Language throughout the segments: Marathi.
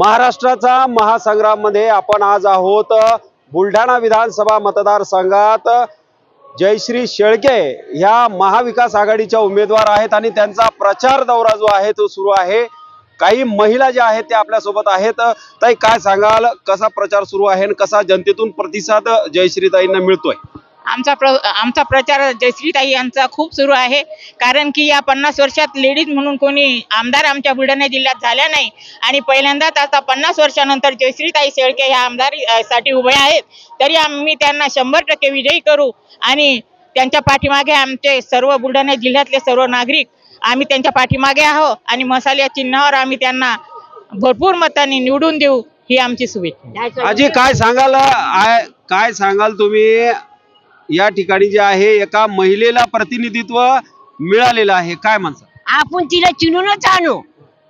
महाराष्ट्राचा महासंग्राममध्ये आपण आज आहोत. बुलढाणा विधानसभा मतदारसंघात जयश्री शेळके ह्या महाविकास आघाडीच्या उमेदवार आहेत आणि त्यांचा प्रचार दौरा जो आहे तो सुरू आहे. काही महिला ज्या आहेत त्या आपल्यासोबत आहेत. ताई काय सांगाल? कसा प्रचार सुरू आहे आणि कसा जनतेतून प्रतिसाद जयश्रीताईंना मिळतोय? आमचा प्र आमचा प्रचार जयश्रीताई यांचा खूप सुरू आहे. कारण की या पन्नास वर्षात लेडीज म्हणून कोणी आमदार आमच्या बुलढाणा जिल्ह्यात झाल्या नाही. आणि पहिल्यांदाच आता पन्नास वर्षानंतर जयश्रीताई शेळके ह्या आमदारसाठी उभे आहेत. तरी आम्ही त्यांना शंभर टक्के विजयी करू. आणि त्यांच्या पाठीमागे आमचे सर्व बुलढाणा जिल्ह्यातले सर्व नागरिक आम्ही त्यांच्या पाठीमागे आहोत. आणि मसाल्या चिन्हावर आम्ही त्यांना भरपूर मतांनी निवडून देऊ ही आमची सुविधा आजी काय सांगाल काय सांगाल तुम्ही? या ठिकाणी जे आहे एका महिलेला प्रतिनिधित्व मिळालेलं आहे. काय म्हणसा आपण तिला चिनूनच आणू.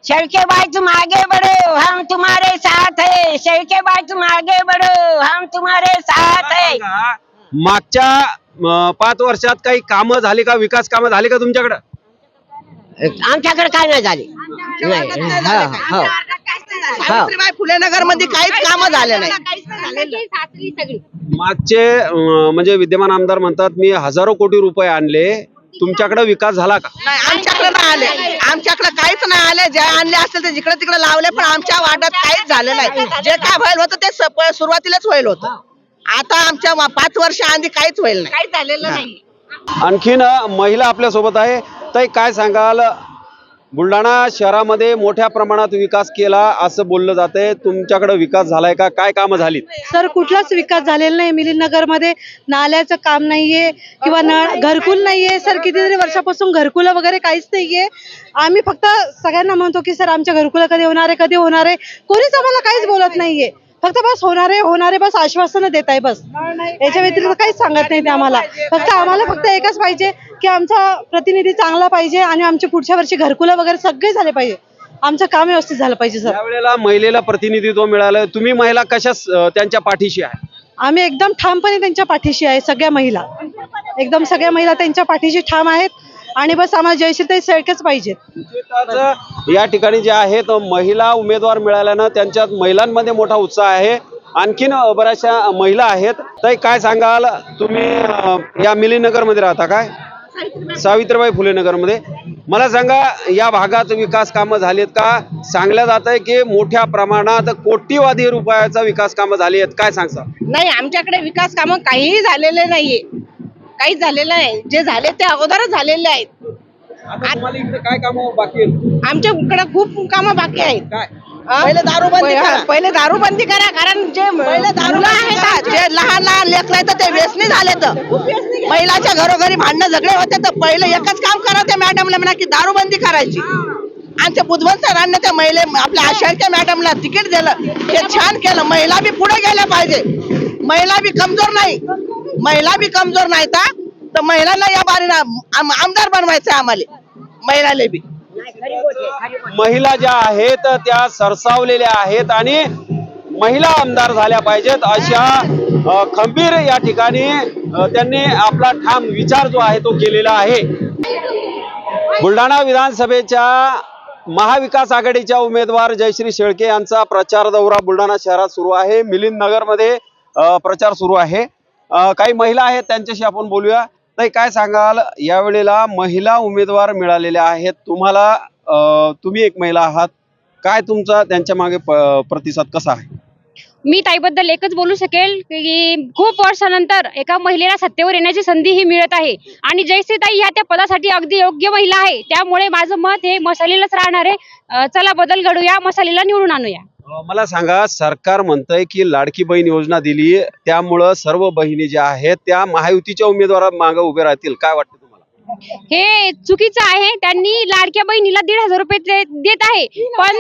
शेळके बाई तुम आगे बढ़ो हम तुम्हारे साथ है. शेळके बाई तुम आगे बढ़ो हम तुम्हारे साथ है. मागच्या अं, पाच वर्षात काही कामं झाली का? विकास कामं झाली का तुमच्याकडे? आमच्याकडे काय नाही झाले. नाही हो, हो. सावित्रीबाई फुले नगरमध्ये काहीच काम झाले नाही. मागचे अं, म्हणजे विद्यमान आमदार म्हणतात मी हजारो कोटी रुपये आणले. तुमच्याकडे विकास झाला का? नाही आमच्याकडे नाही आले. आमच्याकडे काहीच नाही आले. जे आणले असतील ते जिकडे तिकडे लावले पण आमच्या वाट्यात काहीच झालं नाही. जे काय व्हायला होतं ते स- सुरुवातीलाच व्हायला होतं. आता आमच्या पाच वर्ष आधी काहीच व्हायला नाही. काही झालेलं नाही आणखीन अं, महिला आपल्यासोबत आहे. ताई काय सांगाल? बुलढाणा शहरामध्ये मोठ्या प्रमाणात विकास केला असं बोललं जातंय. तुमच्याकडे विकास झालाय का? काय कामं झालीत? सर कुठलाच विकास झालेला नाही. मिलिंदनगरमध्ये नाल्याचं काम नाहीये किंवा नळ घरकुल नाहीये. सर कितीतरी वर्षापासून घरकुल वगैरे काहीच नाहीये. आम्ही फक्त सगळ्यांना म्हणतो की सर आमच्या घरकुला कधी होणार आहे? कधी होणार आहे? कोणीच आम्हाला काहीच बोलत नाहीये. फक्त बस होणार होणार बस आश्वासन देत आहे बस. याच्या व्यतिरिक्त काहीच सांगत नाही ते आम्हाला. फक्त आम्हाला फक्त एकच पाहिजे की आमचा प्रतिनिधी चांगला पाहिजे आणि आमचे पुढच्या वर्षी घरकुलं वगैरे सगळे झाले पाहिजे. आमचं काम व्यवस्थित झालं पाहिजे सर. त्यावेळेला महिलेला प्रतिनिधित्व मिळालं. तुम्ही महिला कशा त्यांच्या पाठीशी आहे? आम्ही एकदम ठामपणे त्यांच्या पाठीशी आहे सगळ्या महिला. एकदम सगळ्या महिला त्यांच्या पाठीशी ठाम आहेत. आणि बस आम्हाला जयश्रीताई शेळकेच पाहिजेत. या ठिकाणी जे आहेत महिला उमेदवार मिळाल्यानं त्यांच्यात महिलांमध्ये मोठा उत्साह आहे. आणखीन बऱ्याचशा महिला आहेत. तर काय सांगाल? तुम्ही या मिलीनगरमध्ये राहता काय? सावित्रीबाई फुले नगरमध्ये. मला सांगा या भागात विकास कामं झालीत का? सांगल्या जात आहे की मोठ्या प्रमाणात कोटीवादी रुपयाचा विकास कामं झाली आहेत. काय सांगता? नाही आमच्याकडे विकास कामं काहीही झालेले नाहीये. काहीच झालेलं नाही. जे झाले ते अगोदरच झालेले आहेत. काय कामं बाकी आहेत? आमच्या इकडे खूप कामं बाकी आहेत. पहिले दारूबंदी करा. पहिले दारूबंदी करा कारण जे दारू आहेत जे लहान लहान लेकरं आहेत ते व्यसनी झाले तर. महिलाच्या घरोघरी भांडणं झगडे होते तर पहिले एकच काम करा त्या मॅडमला म्हणा की दारूबंदी करायची. ते बुधवंत सरांना त्या महिले आपल्या आशयच्या मॅडमला तिकीट दिलं. ते छान केलं. महिला बी पुढे गेल्या पाहिजे. महिला बी कमजोर नाही. महिला बी कमजोर नाही तर तर महिलांना या आम- आमदार बनवायचं आम्हाला. महिला बी महिला ज्या आहेत त्या सरसावलेल्या आहेत आणि महिला आमदार झाल्या पाहिजेत अशा खंबीर या ठिकाणी त्यांनी आपला ठाम विचार जो आहे तो केलेला आहे. बुलढाणा विधानसभेच्या महाविकास आघाडीच्या उमेदवार जयश्री शेळके यांचा प्रचार दौरा बुलढाणा शहरात सुरू आहे. मिलिंद नगरमध्ये प्रचार सुरू आहे. काही महिला आहेत त्यांच्याशी आपण बोलूया. ताई काय सांगाल? यावेळेला महिला उमेदवार मिळालेल्या आहेत. तुम्हाला तुम्ही एक महिला आहात. काय तुमचा त्यांच्या मागे प- प्रतिसाद कसा आहे? मी ताईबद्दल एकच बोलू शकेल की खूप वर्षानंतर एका महिलेला सत्तेवर येण्याची संधी ही मिळत आहे. आणि जयश्रीताई ह्या त्या पदासाठी अगदी योग्य महिला आहे. त्यामुळे माझं मत हे मसालेलाच राहणार आहे. अं, चला बदल घडूया. मसालेला निवडून आणूया. मला सांगा सरकार म्हणतंय की लाडकी बहीण योजना दिली त्यामुळं सर्व बहिणी ज्या आहेत त्या महायुतीच्या उमेदवारा मागे उभे राहतील. काय वाटतं तुम्हाला? हे चुकीचं आहे. त्यांनी लाडक्या बहिणीला दीड हजार रुपये दे- देत आहे. पण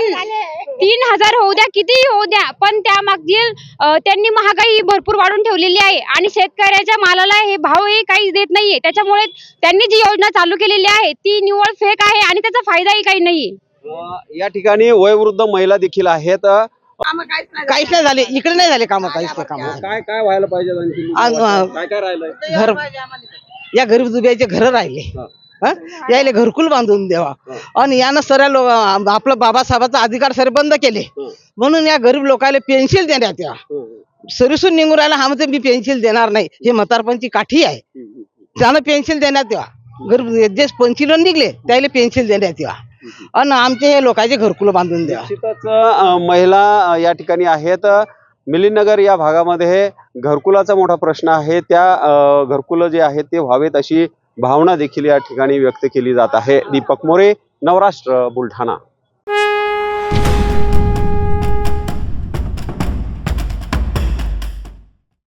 तीन हजार होऊ द्या कितीही होऊ द्या पण त्या मागील अं, त्यांनी महागाई भरपूर वाढून ठेवलेली आहे. आणि शेतकऱ्याच्या मालाला हे भाव हे काहीच देत नाहीये. त्याच्यामुळे त्यांनी जी योजना चालू केलेली आहे ती निव्वळ फेक आहे आणि त्याचा फायदाही काही नाहीये. या ठिकाणी वयोवृद्ध महिला देखील आहेत. काहीच नाही झाले. इकडे नाही झाले काम काहीच नाही काम. काय काय व्हायला पाहिजे आणखी? आ- आ- काय काय राहिलंय? घर या गरीब दुब्याचे घर राहिले. हा. हं? यायले घरकुल बांधून द्यावा. आणि यानं सऱ्या लोक आपलं बाबासाहेबाचा अधिकार सरे बंद केले. म्हणून या गरीब लोकांना पेन्शिल देण्यात या. सरीसून निघून राहिला हा म्हणते मी पेन्शिल देणार नाही. हे म्हातारपणची काठी आहे. त्यानं पेन्शिल देण्यात या गरीब जे पेन्शिल निघले त्याला पेन्शिल देण्यात या आणि आमचे हे लोकांचे घरकुल बांधून द्या. निश्चितच अ, महिला अ, या ठिकाणी आहेत. मिलिनगर या भागामध्ये घरकुलाचा मोठा प्रश्न आहे. त्या अ, घरकुलं जे आहेत ते व्हावेत अशी भावना देखील या ठिकाणी व्यक्त केली जात आहे. दीपक मोरे नवराष्ट्र बुलढाणा.